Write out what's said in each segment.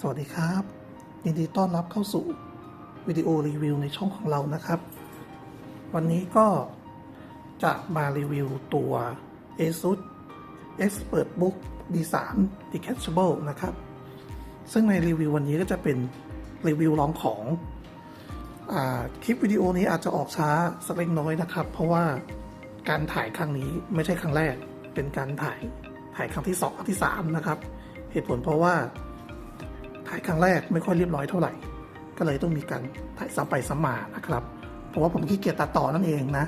สวัสดีครับ ยินดีต้อนรับเข้าสู่วิดีโอรีวิวในช่องของเรานะครับ วันนี้ก็จะมารีวิวตัว ASUS ExpertBook D3 Detachable นะครับ ซึ่งในรีวิววันนี้ก็จะเป็นรีวิวลองของอคลิปวิดีโอนี้อาจจะออกช้าสักเล็กน้อยนะครับ เพราะว่าการถ่ายครั้งนี้ไม่ใช่ครั้งแรก เป็นการถ่ายถ่ายครั้งที่สองครั้งที่สามนะครับ เหตุผลเพราะว่า ถ่ายครั้งแรกไม่ค่อยเรียบร้อยเท่าไหร่ ก็เลยต้องมีการถ่ายซ้ำไปซ้ำมานะครับ เพราะว่าผมขี้เกียจตัดต่อนั่นเองนะ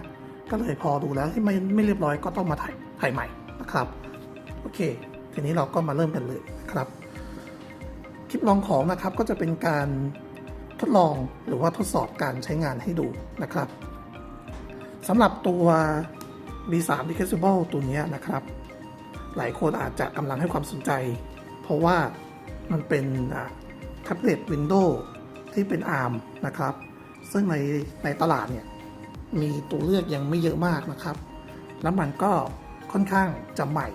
ก็เลยพอดูแล้วที่ไม่ไม่เรียบร้อยก็ต้องมาถ่ายถ่ายใหม่นะครับ โอเค ทีนี้เราก็มาเริ่มกันเลยนะครับ คลิปลองของนะครับก็จะเป็นการทดลองหรือว่าทดสอบการใช้งานให้ดูนะครับสำหรับตัว B3 Decasible ตัวนี้นะครับ หลายคนอาจจะกำลังให้ความสนใจ เพราะว่า มันเป็นแท็บเล็ต Windows ที่เป็น ARM นะครับ ซึ่งในในตลาดเนี่ย มีตัวเลือกยังไม่เยอะมากนะครับ แล้วมันก็ค่อนข้างจะใหม่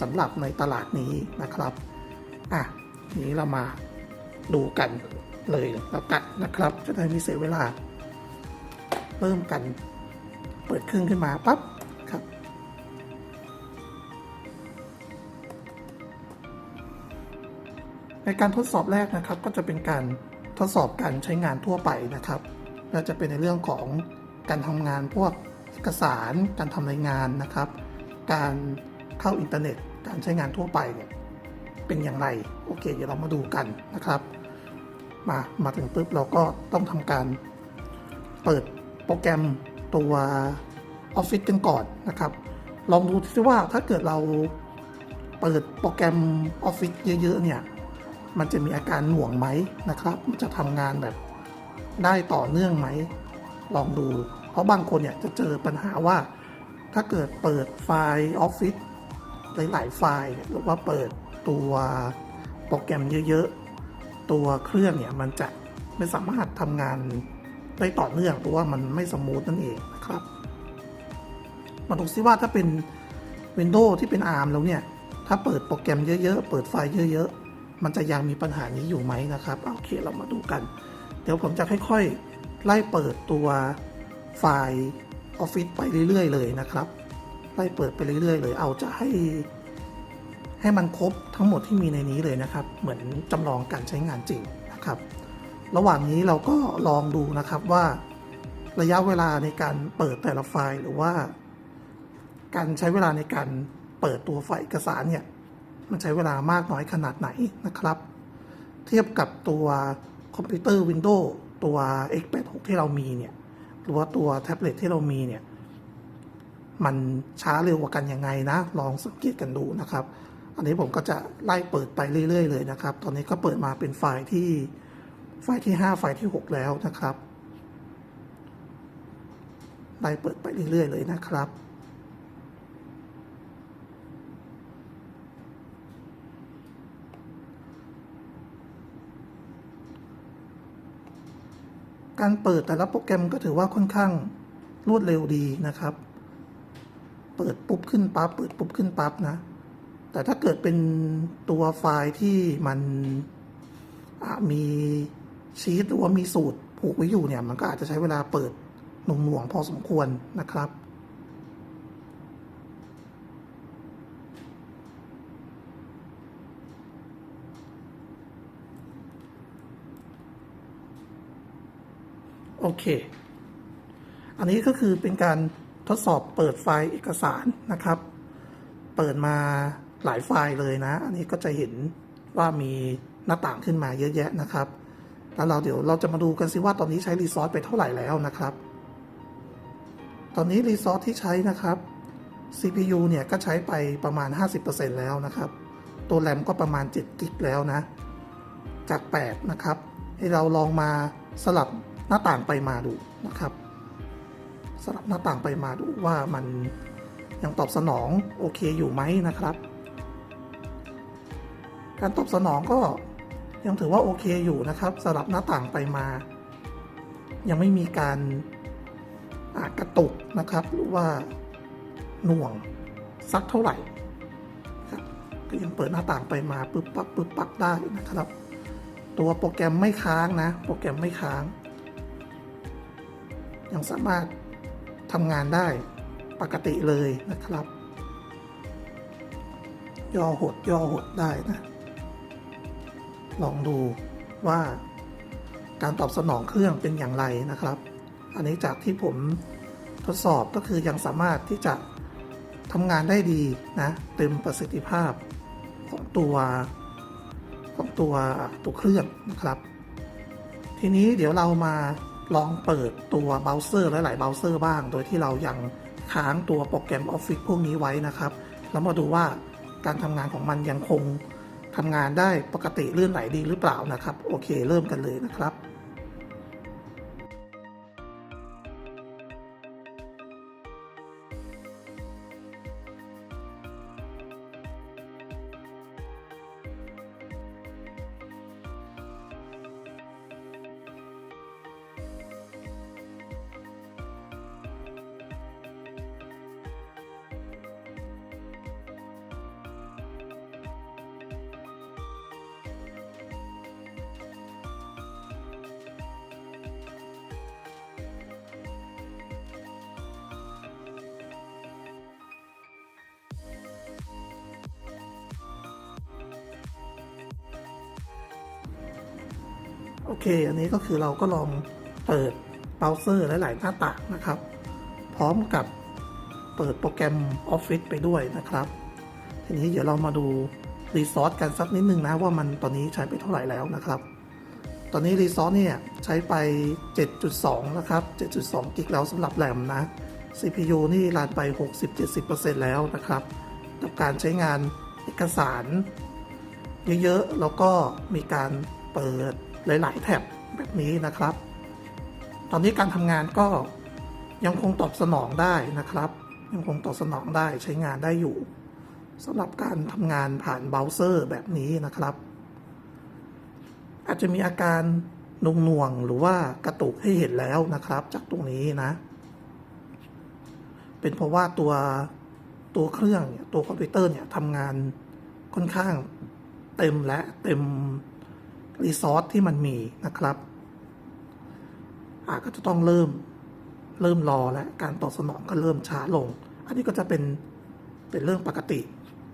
สำหรับในตลาดนี้นะครับ อะทีนี้เรามาดูกันเลยแล้วกันนะครับ จะได้ไม่เสียเวลา เริ่มกัน เปิดเครื่องขึ้นมาปั๊บ ในการทดสอบแรกนะครับ ก็จะเป็นการทดสอบการใช้งานทั่วไปนะครับก็จะเป็นในเรื่องของการทำงานพวกเอกสาร การทำรายงานนะครับ การเข้าอินเทอร์เน็ต การใช้งานทั่วไปเนี่ยเป็นอย่างไร โอเค เดี๋ยวเรามาดูกันนะครับ มา มาถึงปุ๊บเราก็ต้องทำการเปิดโปรแกรมตัว Office กันก่อนนะครับ ลองดูซิว่าถ้าเกิดเราเปิดโปรแกรม Office เยอะ ๆ เนี่ย มันจะมีอาการหน่วงไหมนะครับ มันจะทำงานแบบได้ต่อเนื่องไหม ลองดู เพราะบางคนเนี่ยจะเจอปัญหาว่า ถ้าเกิดเปิดไฟล์ Office หลาย ๆ ไฟล์หรือว่าเปิดตัวโปรแกรมเยอะ ๆ ตัวเครื่องเนี่ยมันจะไม่สามารถทำงานได้ต่อเนื่องเพราะว่ามันไม่สมูทนั่นเองนะครับ มาดูซิว่าถ้าเป็น Windows ที่เป็น ARM แล้วเนี่ย ถ้าเปิดโปรแกรมเยอะ ๆ เปิดไฟล์เยอะ ๆ มันจะยังมีปัญหานี้อยู่ไหมนะครับ โอเคเรามาดูกัน เดี๋ยวผมจะค่อยๆ ไล่เปิดตัวไฟล์ Office ไปเรื่อย ๆ เลยนะครับ ไล่เปิดไปเรื่อย ๆ เลย เอาจะให้ให้มันครบทั้งหมดที่มีในนี้เลยนะครับ เหมือนจำลองการใช้งานจริงนะครับ ระหว่างนี้เราก็ลองดูนะครับว่าระยะเวลาในการเปิดแต่ละไฟล์หรือว่า การใช้เวลาในการเปิดตัวไฟล์เอกสารเนี่ย มันใช้เวลามากน้อยขนาดไหนนะครับ เทียบกับตัวคอมพิวเตอร์ Windows ตัว X86 ที่เรามีเนี่ย หรือว่าตัวแท็บเล็ตที่เรามีเนี่ย มันช้าเร็วกว่ากันยังไงนะ ลองสังเกตกันดูนะครับ อันนี้ผมก็จะไล่เปิดไปเรื่อย ๆ เลยนะครับ ตอนนี้ก็เปิดมาเป็นไฟล์ที่ไฟล์ที่ 5 ไฟล์ที่ 6 แล้วนะครับไล่เปิดไปเรื่อย ๆ เลยนะครับ การเปิดแต่ละโปรแกรมก็ถือว่าค่อนข้างรวดเร็วดีนะครับ เปิดปุ๊บขึ้นปั๊บเปิดปุ๊บขึ้นปั๊บนะ แต่ถ้าเกิดเป็นตัวไฟล์ที่มันมีชีตหรือว่ามีสูตรผูกไว้อยู่เนี่ย มันก็อาจจะใช้เวลาเปิดหน่วงๆพอสมควรนะครับ เค อันนี้ก็คือเป็นการทดสอบเปิดไฟล์เอกสารนะครับ เปิดมาหลายไฟล์เลยนะ อันนี้ก็จะเห็นว่ามีหน้าต่างขึ้นมาเยอะแยะนะครับ แล้วเราเดี๋ยวเราจะมาดูกันสิว่าตอนนี้ใช้รีซอสไปเท่าไหร่แล้วนะครับ ตอนนี้รีซอสที่ใช้นะครับ CPU เนี่ยก็ใช้ไปประมาณ 50%แล้วนะครับ ตัวแรมก็ประมาณ7กิกแล้วนะ จาก 8 นะครับ ให้เราลองมาสลับ หน้าต่างไปมาดูนะครับสลับหน้าต่างไปมาดูว่ามันยังตอบสนองโอเคอยู่ไหมนะครับ การตอบสนองก็ยังถือว่าโอเคอยู่นะครับสลับหน้าต่างไปมา ยังไม่มีการอ่ากระตุกนะครับ หรือว่าหน่วงสักเท่าไหร่ครับก็ยังเปิดหน้าต่างไปมาปึ๊บปั๊บปึ๊บปั๊บได้นะครับ ตัวโปรแกรมไม่ค้างนะ โปรแกรมไม่ค้าง ยังสามารถทำงานได้ปกติเลยนะครับ ย่อหดย่อหดได้นะ ลองดูว่าการตอบสนองเครื่องเป็นอย่างไรนะครับ อันนี้จากที่ผมทดสอบก็คือยังสามารถที่จะทำงานได้ดีนะเต็มประสิทธิภาพของตัวของตัวตัวเครื่องนะครับ ทีนี้เดี๋ยวเรามา ลองเปิดตัวเบราว์เซอร์หลายๆเบราว์เซอร์บ้าง โดยที่เรายังค้างตัวโปรแกรม Office พวกนี้ไว้นะครับ แล้วมาดูว่าการทำงานของมันยังคงทำงานได้ปกติลื่นไหลดีหรือเปล่านะครับ โอเค เริ่มกันเลยนะครับ โอเค อันนี้ก็คือเราก็ลองเปิดเบราว์เซอร์หลาย ๆ หน้าต่างนะครับ พร้อมกับเปิดโปรแกรม Office ไปด้วยนะครับ ทีนี้เดี๋ยวเรามาดูรีซอสกันสักนิดนึงนะว่ามันตอนนี้ใช้ไปเท่าไหร่แล้วนะครับ ตอนนี้รีซอสเนี่ยใช้ไป 7.2 นะครับ 7.2 กิกแล้วสำหรับแรมนะ CPU นี่รันไป 60-70%แล้วนะครับ กับการใช้งานเอกสาร เยอะ ๆ แล้วก็มีการเปิด หลาย ๆ แท็บแบบนี้นะครับ ตอนนี้การทำงานก็ยังคงตอบสนองได้นะครับ ยังคงตอบสนองได้ใช้งานได้อยู่สำหรับการทำงานผ่านเบราว์เซอร์แบบนี้นะครับ อาจจะมีอาการหน่วงหรือว่ากระตุกให้เห็นแล้วนะครับ จากตรงนี้นะ เป็นเพราะว่าตัวตัวเครื่องเนี่ยตัวคอมพิวเตอร์เนี่ยทำงานค่อนข้างเต็มและเต็ม รีซอสที่มันมีนะครับอาก็จะต้องเริ่มเริ่มรอและการตอบสนองก็เริ่มช้าลง อันนี้ก็จะเป็นเป็นเรื่องปกติ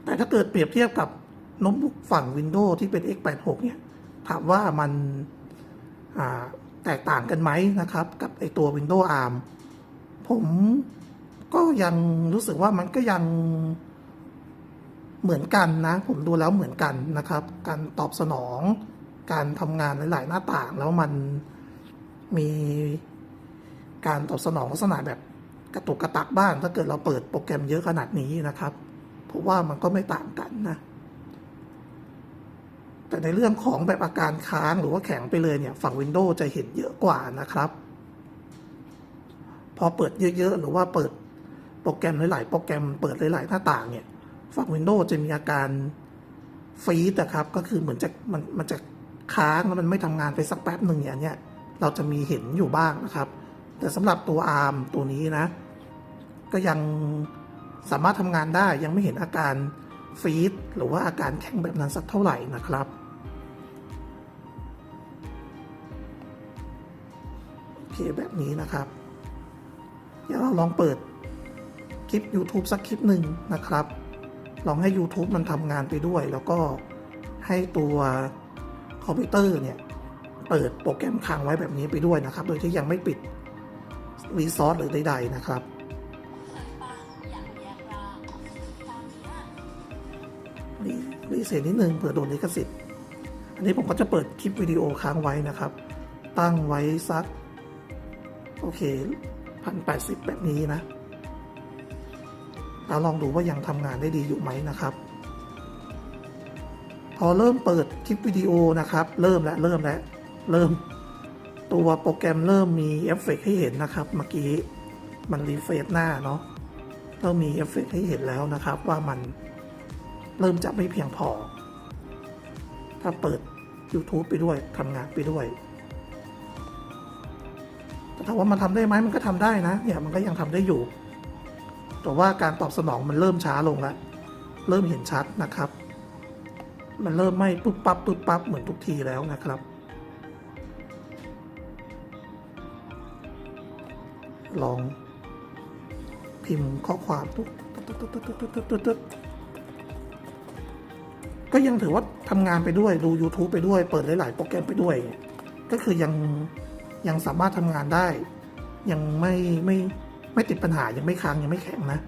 แต่ถ้าเกิดเปรียบเทียบกับโน้ตบุ๊กฝั่ง Windows ที่เป็น x86 เนี่ย ถามว่ามันอ่าแตกต่างกันไหมนะครับ กับไอตัว Windows ARM ผมก็ยังรู้สึกว่ามันก็ยังเหมือนกันนะ ผมดูแล้วเหมือนกันนะครับ การตอบสนอง การทำงานหลาย ๆ หน้าต่าง แล้วมันมีการตอบสนองลักษณะแบบกระตุกกระตักบ้าง ถ้าเกิดเราเปิดโปรแกรมเยอะขนาดนี้นะครับเพราะว่ามันก็ไม่ต่างกันนะ แต่ในเรื่องของแบบอาการค้างหรือว่าแข็งไปเลยเนี่ย ฝั่ง Windows จะเห็นเยอะกว่านะครับ พอเปิดเยอะ ๆ หรือว่าเปิดโปรแกรมหลาย ๆ โปรแกรมเปิดหลาย ๆ หน้าต่างเนี่ย ฝั่ง Windows จะมีอาการฟรีดนะครับ ก็คือเหมือนจะมันมันจะ ค้างแล้วมันไม่ทำงานไปสักแป๊บหนึ่งอย่างเนี้ยเราจะมีเห็นอยู่บ้างนะครับ แต่สำหรับตัว ARM ตัวนี้นะ ก็ยังสามารถทำงานได้ยังไม่เห็นอาการฟีดหรือว่าอาการแข็งแบบนั้นสักเท่าไหร่นะครับโอเคแบบนี้นะครับ เดี๋ยวเราลองเปิดคลิป YouTube สักคลิปหนึ่งนะครับ ลองให้ YouTube มันทำงานไปด้วย แล้วก็ให้ตัว คอมพิวเตอร์เนี่ยเปิดโปรแกรมค้างไว้แบบนี้ไปด้วยนะครับ โดยที่ยังไม่ปิดรีซอสหรือใดๆนะครับรีรีเซ็ตนิดนึงเผื่อโดนลิขสิทธิ์ อันนี้ผมก็จะเปิดคลิปวิดีโอค้างไว้นะครับ ตั้งไว้สัก โอเคพันแปดสิบแบบนี้นะแล้วลองดูว่ายังทำงานได้ดีอยู่ไหมนะครับ พอเริ่มเปิดคลิปวิดีโอนะครับ เริ่มแล้วเริ่มแล้วเริ่ม ตัวโปรแกรมเริ่มมีเอฟเฟกต์ให้เห็นนะครับ เมื่อกี้มันรีเฟรชหน้าเนาะเริ่มมีเอฟเฟกต์ให้เห็นแล้วนะครับ ว่ามันเริ่มจะไม่เพียงพอ ถ้าเปิด YouTube ไปด้วยทำงานไปด้วยแต่ถามว่ามันทำได้ไหมมันก็ทำได้นะเนี่ยมันก็ยังทำได้อยู่ แต่ว่าการตอบสนองมันเริ่มช้าลงแล้ว เริ่มเห็นชัดนะครับ มันเริ่มไหม้ปุ๊บปั๊บปุ๊บปั๊บเหมือนทุกทีแล้วนะครับ ลองพิมพ์ข้อความตุ๊บก็ยังถือว่าทำงานไปด้วย ดู YouTube ไปด้วย เปิดหลาย ๆ โปรแกรมไปด้วย ก็คือยังยังสามารถทำงานได้ ยังไม่ไม่ไม่ติดปัญหายังไม่ค้างยังไม่แข็งนะ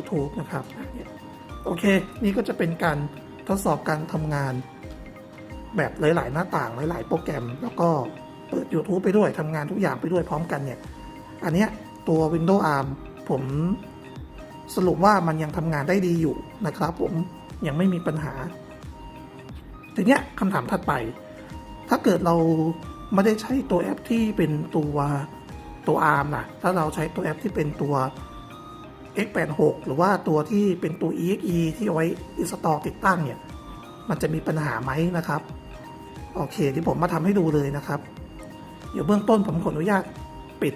YouTube นะครับโอเค นี่ก็จะเป็นการทดสอบการทำงาน แบบหลาย ๆ หน้าต่างหลาย ๆ โปรแกรม แล้วก็เปิด YouTube ไปด้วยทำงานทุกอย่างไปด้วยพร้อมกันเนี่ย อันเนี้ยตัว Windows ARM ผมสรุปว่ามันยังทำงานได้ดีอยู่นะครับผมยังไม่มีปัญหา ทีเนี้ยคำถามถัดไป ถ้าเกิดเราไม่ได้ใช้ตัวแอปที่เป็นตัวตัว ARM นะถ้าเราใช้ตัวแอปที่เป็นตัว x86 หรือว่าตัวที่เป็นตัว exe ที่เอาไว้ install ติดตั้งเนี่ย มันจะมีปัญหาไหมนะครับ โอเคที่ผมมาทำให้ดูเลยนะครับ เดี๋ยวเบื้องต้นผมขออนุญาตปิด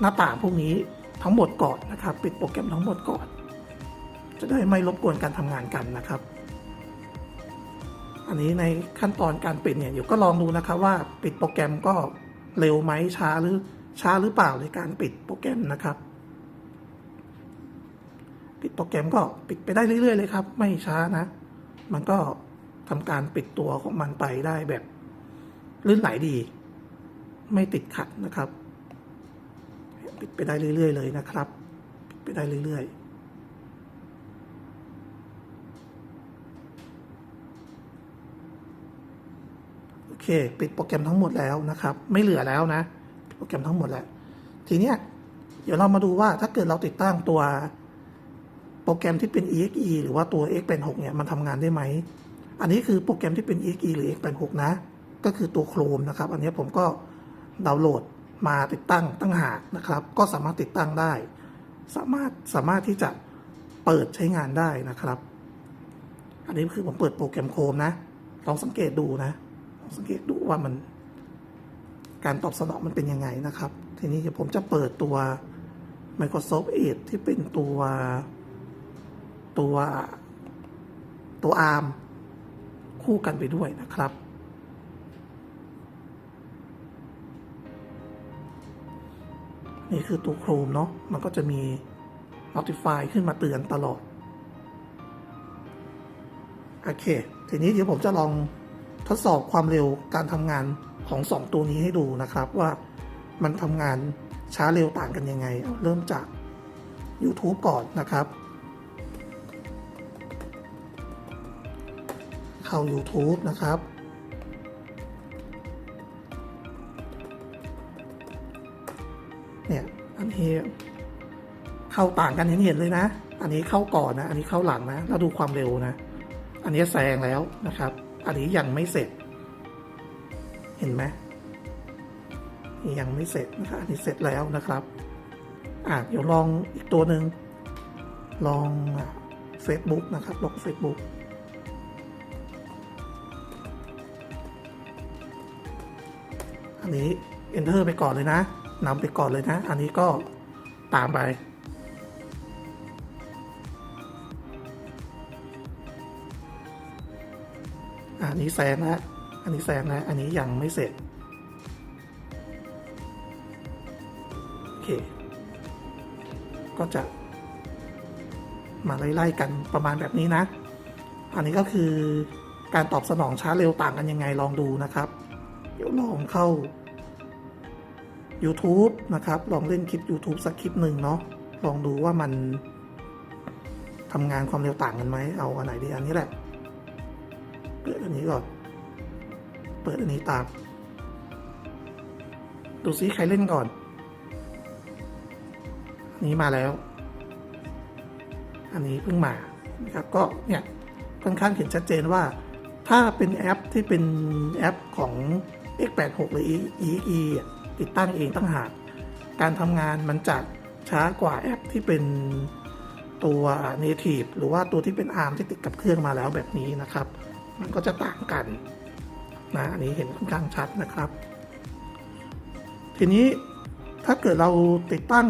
หน้าต่างพวกนี้ทั้งหมดก่อนนะครับ ปิดโปรแกรมทั้งหมดก่อน จะได้ไม่รบกวนการทำงานกันนะครับ อันนี้ในขั้นตอนการปิดเนี่ยเดี๋ยวก็ลองดูนะครับว่าปิดโปรแกรมก็เร็วไหมช้าหรือช้าหรือเปล่าในการปิดโปรแกรมนะครับ ปิดโปรแกรมก็ปิดไปได้เรื่อย ๆ เลยครับ ไม่ช้านะ มันก็ทำการปิดตัวของมันไปได้แบบลื่นไหลดี ไม่ติดขัดนะครับ ปิดไปได้เรื่อยๆเลยนะครับ ปิดไปได้เรื่อยๆโอเคปิดโปรแกรมทั้งหมดแล้วนะครับ ไม่เหลือแล้วนะ โปรแกรมทั้งหมดแล้ว ทีเนี้ยเดี๋ยวเรามาดูว่าถ้าเกิดเราติดตั้งตัว โปรแกรมที่เป็น exe หรือว่าตัว x86 เนี่ยมันทำงานได้ไหม อันนี้คือโปรแกรมที่เป็น exe หรือ x86 นะ ก็คือตัว Chrome นะครับ อันนี้ผมก็ดาวน์โหลดมาติดตั้งตั้งหากนะครับ ก็สามารถติดตั้งได้ สามารถสามารถที่จะเปิดใช้งานได้นะครับ อันนี้คือผมเปิดโปรแกรม Chrome นะ ลองสังเกตดูนะ ลองสังเกตดูว่ามันการตอบสนองมันเป็นยังไงนะครับ ทีนี้เดี๋ยวผมจะเปิดตัว Microsoft Edge ที่เป็นตัว ตัวตัว ARM คู่กันไปด้วยนะครับ นี่คือตัว Chrome เนาะมันก็จะมี Notify ขึ้นมาเตือนตลอด โอเค ทีนี้เดี๋ยวผมจะลองทดสอบความเร็วการทำงานของสองตัวนี้ให้ดูนะครับว่ามันทำงานช้าเร็วต่างกันยังไงเอาเริ่มจาก YouTube ก่อนนะครับ เข้า YouTube นะครับ เนี่ยอันนี้เข้าต่างกันเห็นเห็นเลยนะ อันนี้เข้าก่อนนะ อันนี้เข้าหลังนะ แล้วดูความเร็วนะ อันนี้แซงแล้วนะครับ อันนี้ยังไม่เสร็จ เห็นไหมยังไม่เสร็จนะครับ อันนี้เสร็จแล้วนะครับอะเดี๋ยวลองอีกตัวหนึ่งลอง Facebook นะครับ ลอง Facebook นี้ enter ไปก่อนเลยนะนำไปก่อนเลยนะ อันนี้ก็ตามไป อันนี้แซงนะอันนี้แซงนะ อันนี้ยังไม่เสร็จ โอเค ก็จะ มาไล่ๆกันประมาณแบบนี้นะ อันนี้ก็คือการตอบสนองช้าเร็วต่างกันยังไงลองดูนะครับ ดี๋ยวลองเข้า YouTube นะครับ ลองเล่นคลิป YouTube สักคลิปหนึ่งเนาะลองดูว่ามันทำงานความเร็วต่างกันไหมเอาอันไหนดีอันนี้แหละ เปิดอันนี้ก่อน เปิดอันนี้ตาม ดูซิใครเล่นก่อนอันนี้มาแล้ว อันนี้เพิ่งมานะครับก็เนี่ยค่อนข้างเห็นชัดเจนว่า ถ้าเป็นแอปที่เป็นแอปของ x86 หรือ ee อะติดตั้งเองตั้งหาก การทำงานมันจะช้ากว่าแอปที่เป็นตัว native หรือว่าตัวที่เป็น ARM ที่ติดกับเครื่องมาแล้วแบบนี้นะครับ มันก็จะต่างกันนะอันนี้เห็นค่อนข้างชัดนะครับ ทีนี้ถ้าเกิดเราติดตั้ง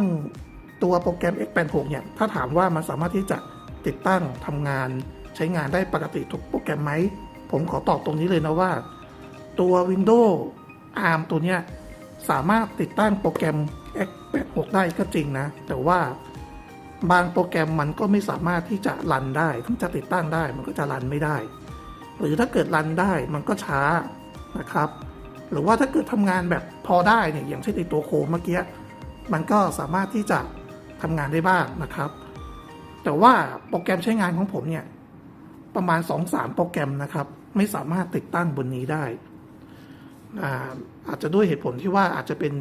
ตัวโปรแกรม x86 เนี่ย ถ้าถามว่ามันสามารถที่จะติดตั้งทำงานใช้งานได้ปกติทุกโปรแกรมไหม ผมขอตอบตรงนี้เลยนะว่า ตัว Windows ARM ตัวเนี้ยสามารถติดตั้งโปรแกรม x86 ได้ก็จริงนะ แต่ว่าบางโปรแกรมมันก็ไม่สามารถที่จะรันได้ถึงจะติดตั้งได้มันก็จะรันไม่ได้ หรือถ้าเกิดรันได้มันก็ช้านะครับ หรือว่าถ้าเกิดทำงานแบบพอได้เนี่ยอย่างเช่นในตัวโคมเมื่อกี้มันก็สามารถที่จะทำงานได้บ้างนะครับ แต่ว่าโปรแกรมใช้งานของผมเนี่ยประมาณ 2-3 โปรแกรมนะครับ ไม่สามารถติดตั้งบนนี้ได้ อาจจะด้วยเหตุผลที่ว่าอาจจะเป็น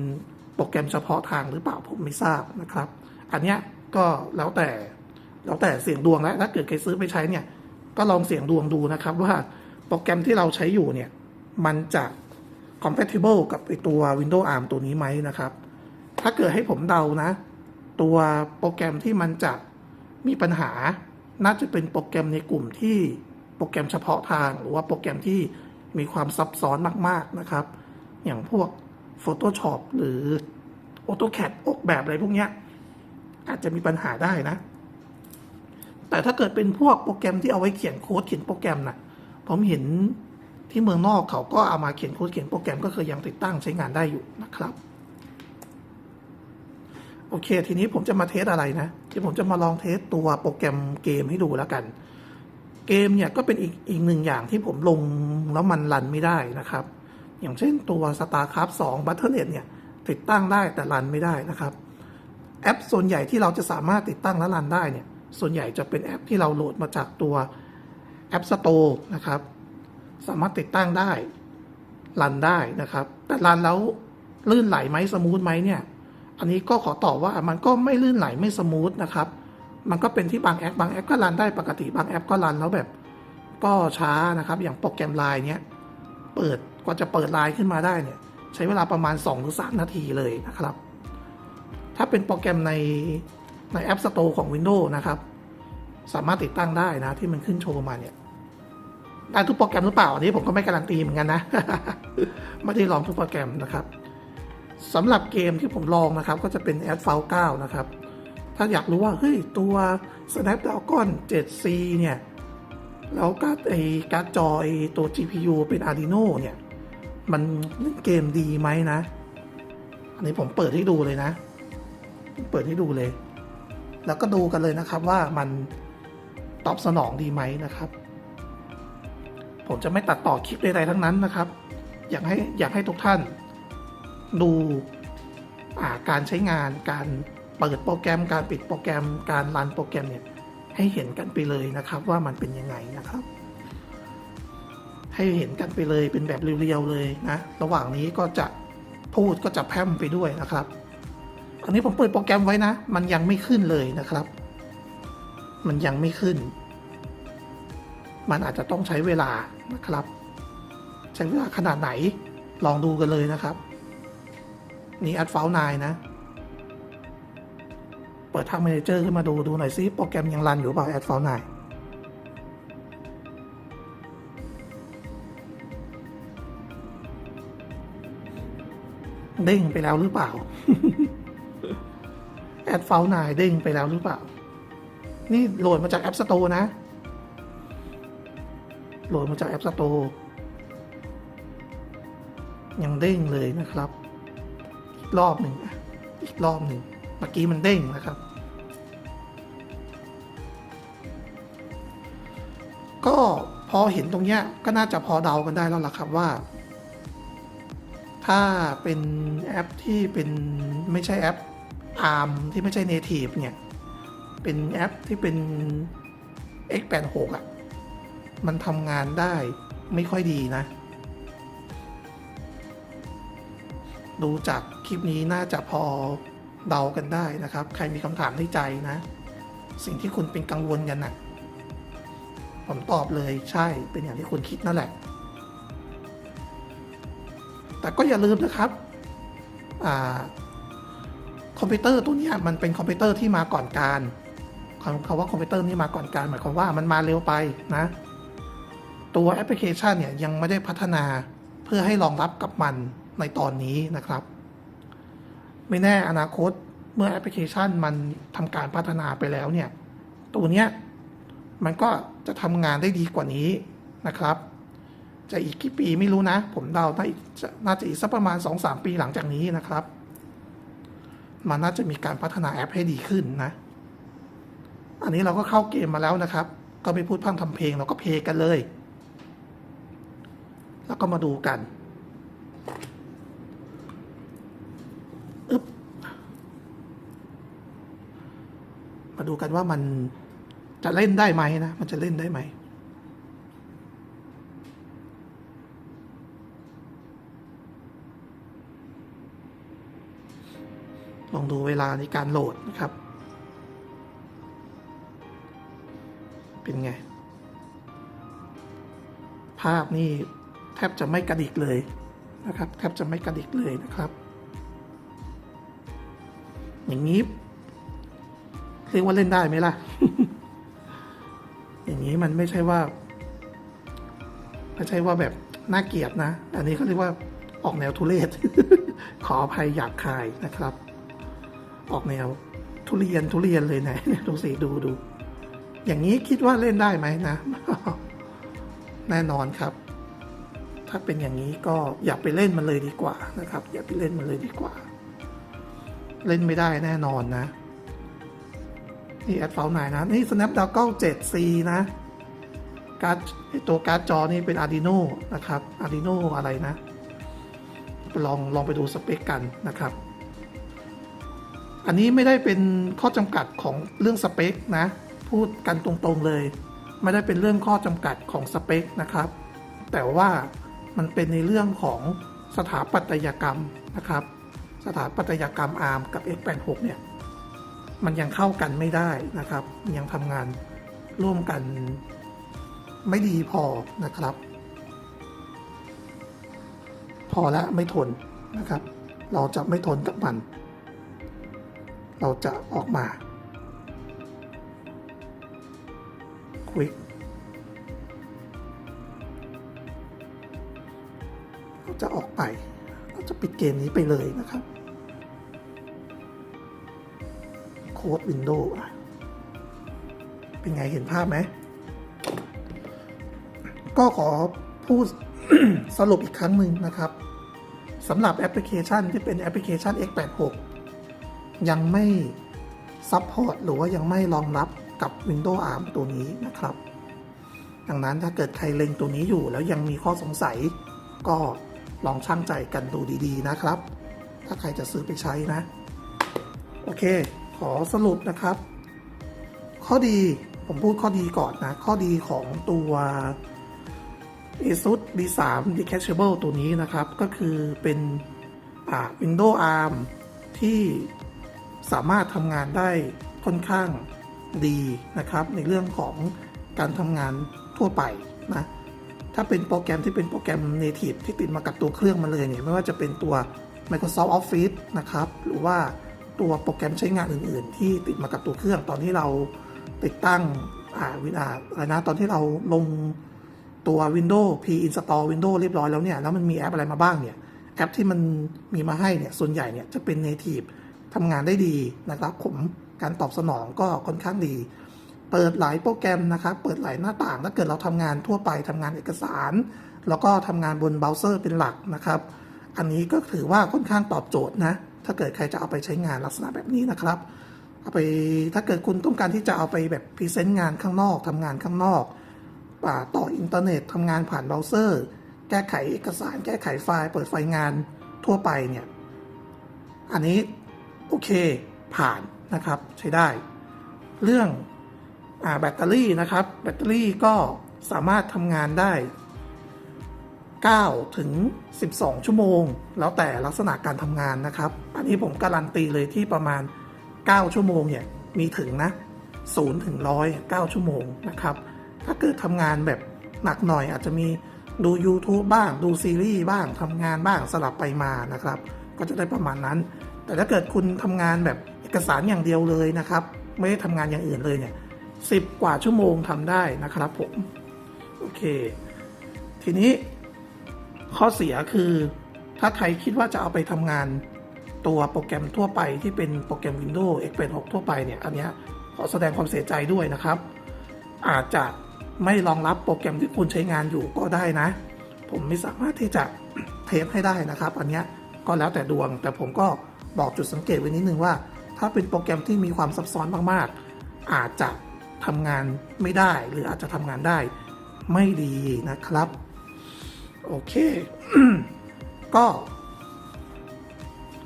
โปรแกรมเฉพาะทางหรือเปล่าผมไม่ทราบนะครับ อันเนี้ยก็แล้วแต่แล้วแต่เสียงดวงแล้วถ้าเกิดใครซื้อไปใช้เนี่ยก็ลองเสียงดวงดูนะครับว่าโปรแกรมที่เราใช้อยู่เนี่ยมันจะ compatible กับไอตัว Windows ARM ตัวนี้ไหมนะครับ ถ้าเกิดให้ผมเดานะ ตัวโปรแกรมที่มันจะมีปัญหา น่าจะเป็นโปรแกรมในกลุ่มที่โปรแกรมเฉพาะทาง หรือว่าโปรแกรมที่ มีความซับซ้อนมาก ๆนะครับ อย่างพวก Photoshop หรือ AutoCAD ออกแบบอะไรพวกเนี้ยอาจจะมีปัญหาได้นะ แต่ถ้าเกิดเป็นพวกโปรแกรมที่เอาไว้เขียนโค้ดเขียนโปรแกรมนะ่ะผมเห็นที่เมืองนอกเขาก็เอามาเขียนโค้ดเขียนโปรแกรมก็คือยังติดตั้งใช้งานได้อยู่นะครับโอเค ทีนี้ผมจะมาเทสอะไรนะที่ผมจะมาลองเทสตัวโปรแกรมเกมให้ดูแล้วกัน เกมเนี่ยก็เป็นอีกอีกหนึ่งอย่างที่ผมลงแล้วมันรันไม่ได้นะครับ อย่างเช่นตัว StarCraft 2 Battle.net เนี่ยติดตั้งได้แต่รันไม่ได้นะครับ แอปส่วนใหญ่ที่เราจะสามารถติดตั้งและรันได้เนี่ยส่วนใหญ่จะเป็นแอปที่เราโหลดมาจากตัวแอป Store นะครับ สามารถติดตั้งได้รันได้นะครับ แต่รันแล้วลื่นไหลไหมสมูทไหมเนี่ย อันนี้ก็ขอตอบว่ามันก็ไม่ลื่นไหลไม่สมูทนะครับ มันก็เป็นที่บางแอปบางแอปก็รันได้ปกติบางแอปก็รันแล้วแบบ ก็ช้านะครับ อย่างโปรแกรมไลน์เนี้ยเปิดกว่าจะเปิดไลน์ขึ้นมาได้เนี่ย ใช้เวลาประมาณ2หรือ3นาทีเลยนะครับ ถ้าเป็นโปรแกรมในในแอป Store ของ Windows นะครับ สามารถติดตั้งได้นะ ที่มันขึ้นโชว์มาเนี่ยได้ทุกโปรแกรมหรือเปล่าอันนี้ผมก็ไม่การันตีเหมือนกันนะไม่ได้ลองทุกโปรแกรมนะครับสำหรับเกมที่ผมลองนะครับ ก็จะเป็น a d f a l 9นะครับ ถ้าอยากรู้ว่าเฮ้ยตัว Snapdragon 7C เนี่ย แล้วการ์ดไอการ์ดจอไอตัว GPU เป็น Adreno เนี่ย มันเล่นเกมดีไหมนะ อันนี้ผมเปิดให้ดูเลยนะ เปิดให้ดูเลย แล้วก็ดูกันเลยนะครับว่ามันตอบสนองดีไหมนะครับ ผมจะไม่ตัดต่อคลิปใดๆทั้งนั้นนะครับ อยากให้อยากให้ทุกท่านดูการใช้งานการ เปิดโปรแกรมการปิดโปรแกรมการรันโปรแกรมเนี่ยให้เห็นกันไปเลยนะครับว่ามันเป็นยังไงนะครับ ให้เห็นกันไปเลยเป็นแบบเรียวๆเลยนะระหว่างนี้ก็จะพูดก็จะแพร่มไปด้วยนะครับอันนี้ผมเปิดโปรแกรมไว้นะ มันยังไม่ขึ้นเลยนะครับ มันยังไม่ขึ้น มันอาจจะต้องใช้เวลานะครับ ใช้เวลาขนาดไหนลองดูกันเลยนะครับ นี่ a d f a l 9นะ เปิดทาง Manager ขึ้นมาดู ดูหน่อยซิโปรแกรมยังรันอยู่เปล่า a d f a l 9เด้งไปแล้วหรือเปล่า แอดเฟลนายเด้งไปแล้วหรือเปล่า นี่โหลดมาจาก App Store นะ โหลดมาจาก App Store ยังเด้งเลยนะครับอีกรอบหนึ่งอีกรอบหนึ่ง เมื่อกี้มันเด้งนะครับ ก็พอเห็นตรงเนี้ยก็น่าจะพอเดากันได้แล้วล่ะครับว่า ถ้าเป็นแอปที่เป็นไม่ใช่แอป ARM ที่ไม่ใช่ Native เนี่ย เป็นแอปที่เป็น x86 อะ่ะ มันทำงานได้ไม่ค่อยดีนะ ดูจากคลิปนี้น่าจะพอ เดากันได้นะครับ ใครมีคำถามในใจนะ สิ่งที่คุณเป็นกังวลกันนะ่ะผมตอบเลยใช่เป็นอย่างที่คุณคิดนั่นแหละ แต่ก็อย่าลืมนะครับอคอมพิวเตอร์ตัวนี้มันเป็นคอมพิวเตอร์ที่มาก่อนการคำว่าคอมพิวเตอร์นี่มาก่อนการหมายความว่ามันมาเร็วไปนะ ตัวแอปพลิเคชันเนี่ยยังไม่ได้พัฒนาเพื่อให้รองรับกับมันในตอนนี้นะครับ ไม่แน่อนาคตเมื่อแอปพลิเคชันมันทำการพัฒนาไปแล้วเนี่ย ตัวเนี้ยมันก็จะทำงานได้ดีกว่านี้นะครับ จะอีกกี่ปีไม่รู้นะ ผมเดาน่าน่าจะอีกสักประมาณ 2-3 ปีหลังจากนี้นะครับ มันน่าจะมีการพัฒนาแอปให้ดีขึ้นนะ อันนี้เราก็เข้าเกมมาแล้วนะครับ ก็ไม่พูดพร่ำทำเพลงเราก็เพลงกันเลย แล้วก็มาดูกันอึ๊บมา ดูกันว่ามันจะเล่นได้ไหมนะ มันจะเล่นได้ไหมลองดูเวลาในการโหลดนะครับ เป็นไง ภาพนี่แทบจะไม่กระดิกเลยนะครับ แทบจะไม่กระดิกเลยนะครับ อย่างนี้ เรียกว่าเล่นได้ไหมล่ะ อย่างนี้มันไม่ใช่ว่าไม่ใช่ว่าแบบน่าเกลียดนะ อันนี้เขาเรียกว่าออกแนวทุเรศ ขออภัยหยาบคายนะครับ ออกแนวทุเรียนทุเรียนเลยนะดูสิดูดู อย่างนี้คิดว่าเล่นได้ไหมนะ แน่นอนครับ ถ้าเป็นอย่างนี้ก็อย่าไปเล่นมันเลยดีกว่านะครับ อย่าไปเล่นมันเลยดีกว่า เล่นไม่ได้แน่นอนนะ นี่แอดเฟลไหนนะ นี่ Snapdragon 7C นะ การตัวการ์ดจอนี่เป็น Arduino นะครับ Arduino อะไรนะ ลองลองไปดูสเปคกันนะครับ อันนี้ไม่ได้เป็นข้อจำกัดของเรื่องสเปคนะ พูดกันตรงๆเลย ไม่ได้เป็นเรื่องข้อจำกัดของสเปคนะครับ แต่ว่ามันเป็นในเรื่องของสถาปัตยกรรมนะครับ สถาปัตยกรรม ARM กับ x86 เนี่ย มันยังเข้ากันไม่ได้นะครับ ยังทำงานร่วมกันไม่ดีพอนะครับ พอแล้วไม่ทนนะครับ เราจะไม่ทนกับมัน เราจะออกมาควิกเราจะออกไป เราจะปิดเกมนี้ไปเลยนะครับ โค้ดวินโดว์เป็นไงเห็นภาพไหม ก็ขอพูดสรุปอีกครั้งหนึ่งนะครับสำหรับแอปพลิเคชันที่เป็นแอปพลิเคชัน x86 ยังไม่ซัพพอร์ตหรือว่ายังไม่รองรับกับ Windows ARM ตัวนี้นะครับ ดังนั้นถ้าเกิดใครเล็งตัวนี้อยู่แล้วยังมีข้อสงสัย ก็ลองช่างใจกันดูดีๆนะครับ ถ้าใครจะซื้อไปใช้นะ โอเค อสรุปนะครับ ข้อดีผมพูดข้อดีก่อนนะ ข้อดีของตัว ASUS B3 Detachable ตัวนี้นะครับ ก็คือเป็น Windows ARM ที่สามารถทำงานได้ค่อนข้างดีนะครับ ในเรื่องของการทำงานทั่วไปนะ ถ้าเป็นโปรแกรมที่เป็นโปรแกรม native ที่ติดมากับตัวเครื่องมาเลยเนี่ย ไม่ว่าจะเป็นตัว Microsoft Office นะครับ หรือว่า ตัวโปรแกรมใช้งานอื่น ๆ ที่ติดมากับตัวเครื่องตอนที่เราติดตั้งอ่าวินาอะไรนะตอนที่เราลงตัว Windows P install Windows เรียบร้อยแล้วเนี่ยแล้วมันมีแอปอะไรมาบ้างเนี่ยแอปที่มันมีมาให้เนี่ยส่วนใหญ่เนี่ยจะเป็น native ทำงานได้ดีนะครับผมการตอบสนองก็ค่อนข้างดี เปิดหลายโปรแกรมนะครับ เปิดหลายหน้าต่างถ้าเกิดเราทำงานทั่วไปทำงานเอกสาร แล้วก็ทำงานบนเบราว์เซอร์เป็นหลักนะครับ อันนี้ก็ถือว่าค่อนข้างตอบโจทย์นะ ถ้าเกิดใครจะเอาไปใช้งานลักษณะแบบนี้นะครับ เอาไปถ้าเกิดคุณต้องการที่จะเอาไปแบบพรีเซนต์งานข้างนอกทำงานข้างนอกอ่าต่ออินเทอร์เน็ตทำงานผ่านเบราว์เซอร์ แก้ไขเอกสาร แก้ไขไฟล์ เปิดไฟล์งานทั่วไปเนี่ย อันนี้โอเคผ่านนะครับใช้ได้ เรื่องอแบตเตอรี่นะครับ แบตเตอรี่ก็สามารถทำงานได้ 9 ถึง 12 ชั่วโมง แล้วแต่ลักษณะการทำงานนะครับ อันนี้ผมการันตีเลยที่ประมาณ 9 ชั่วโมงเนี่ยมีถึงนะ0ถึง100 9 ชั่วโมงนะครับ ถ้าเกิดทำงานแบบหนักหน่อยอาจจะมีดู YouTube บ้าง ดูซีรีส์บ้างทำงานบ้างสลับไปมานะครับ ก็จะได้ประมาณนั้น แต่ถ้าเกิดคุณทำงานแบบเอกสารอย่างเดียวเลยนะครับ ไม่ได้ทำงานอย่างอื่นเลยเนี่ยสิบกว่าชั่วโมงทำได้นะครับผม โอเค ทีนี้ ข้อเสียคือถ้าใครคิดว่าจะเอาไปทำงานตัวโปรแกรมทั่วไปที่เป็นโปรแกรม Windows x86 ทั่วไปเนี่ย อันนี้ขอแสดงความเสียใจด้วยนะครับ อาจจะไม่รองรับโปรแกรมที่คุณใช้งานอยู่ก็ได้นะ ผมไม่สามารถที่จะเทสให้ได้นะครับ อันนี้ก็แล้วแต่ดวง แต่ผมก็บอกจุดสังเกตไว้นิดนึงว่า ถ้าเป็นโปรแกรมที่มีความซับซ้อนมากๆ อาจจะทำงานไม่ได้ หรืออาจจะทำงานได้ไม่ดีนะครับ โอเค ก็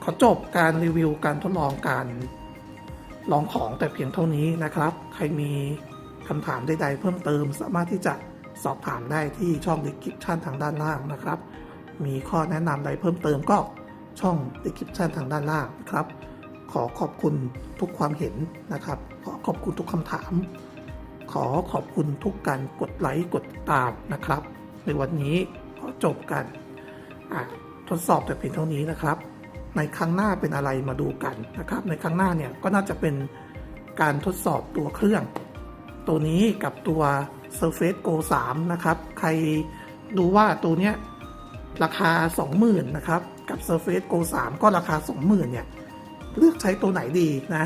ขอจบการรีวิวการทดลองการลองของแต่เพียงเท่านี้นะครับ ใครมีคำถามใดๆเพิ่มเติม สามารถที่จะสอบถามได้ที่ช่อง description ทางด้านล่างนะครับ มีข้อแนะนำใดเพิ่มเติมก็ช่อง description ทางด้านล่างนะครับ ขอขอบคุณทุกความเห็นนะครับ ขอขอบคุณทุกคำถาม ขอขอบคุณทุกการกดไลค์กดติดตามนะครับ ในวันนี้ จบกันทดสอบแต่เพียงเท่านี้นะครับ ในครั้งหน้าเป็นอะไรมาดูกันนะครับ ในครั้งหน้าเนี่ยก็น่าจะเป็นการทดสอบตัวเครื่อง ตัวนี้กับตัว Surface Go 3 นะครับ ใครดูว่าตัวเนี้ยราคา 20,000นะครับ กับ Surface Go 3 ก็ราคา 20,000เนี่ยเลือกใช้ตัวไหนดีนะ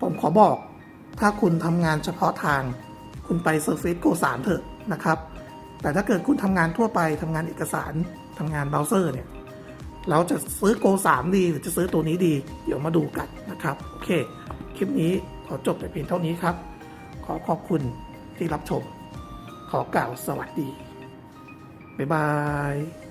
ผมขอบอก ถ้าคุณทำงานเฉพาะทาง คุณไป Surface Go 3 เถอะนะครับ แต่ถ้าเกิดคุณทำงานทั่วไปทำงานเอกสารทำงานเบราว์เซอร์เนี่ยเราจะซื้อโก3ดีหรือจะซื้อตัวนี้ดี เดี๋ยวมาดูกันนะครับ โอเค คลิปนี้ขอจบแต่เพียงเท่านี้ครับ ขอขอบคุณที่รับชม ขอกล่าวสวัสดี บ๊ายบาย